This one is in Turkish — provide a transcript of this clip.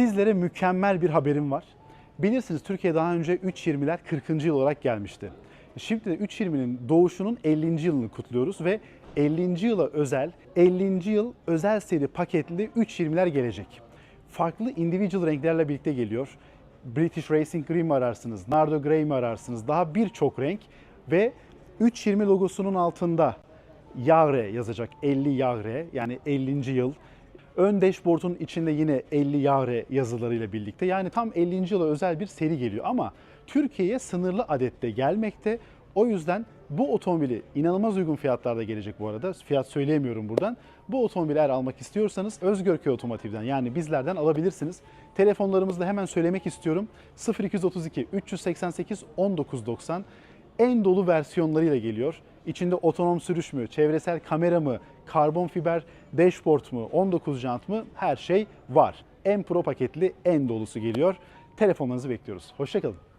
Sizlere mükemmel bir haberim var. Bilirsiniz Türkiye daha önce 3.20'ler 40. yıl olarak gelmişti. Şimdi de 3.20'nin doğuşunun 50. yılını kutluyoruz ve 50. yıla özel 50. yıl özel seri paketli 3.20'ler gelecek. Farklı individual renklerle birlikte geliyor. British Racing Green mi ararsınız, Nardo Grey mi ararsınız daha birçok renk ve 3.20 logosunun altında Yagre yazacak 50 Yagre yani 50. yıl. Ön dashboard'un içinde yine 50 Yagre yazılarıyla birlikte yani tam 50. yıla özel bir seri geliyor ama Türkiye'ye sınırlı adette gelmekte. O yüzden bu otomobili inanılmaz uygun fiyatlarda gelecek bu arada. Fiyat söyleyemiyorum buradan. Bu otomobili eğer almak istiyorsanız Özgörköy Otomotiv'den yani bizlerden alabilirsiniz. Telefonlarımızda hemen söylemek istiyorum. 0232 388 1990 en dolu versiyonlarıyla geliyor. İçinde otonom sürüş mü, çevresel kamera mı, karbon fiber dashboard mu, 19 jant mı her şey var. En pro paketli en dolusu geliyor. Telefonlarınızı bekliyoruz. Hoşçakalın.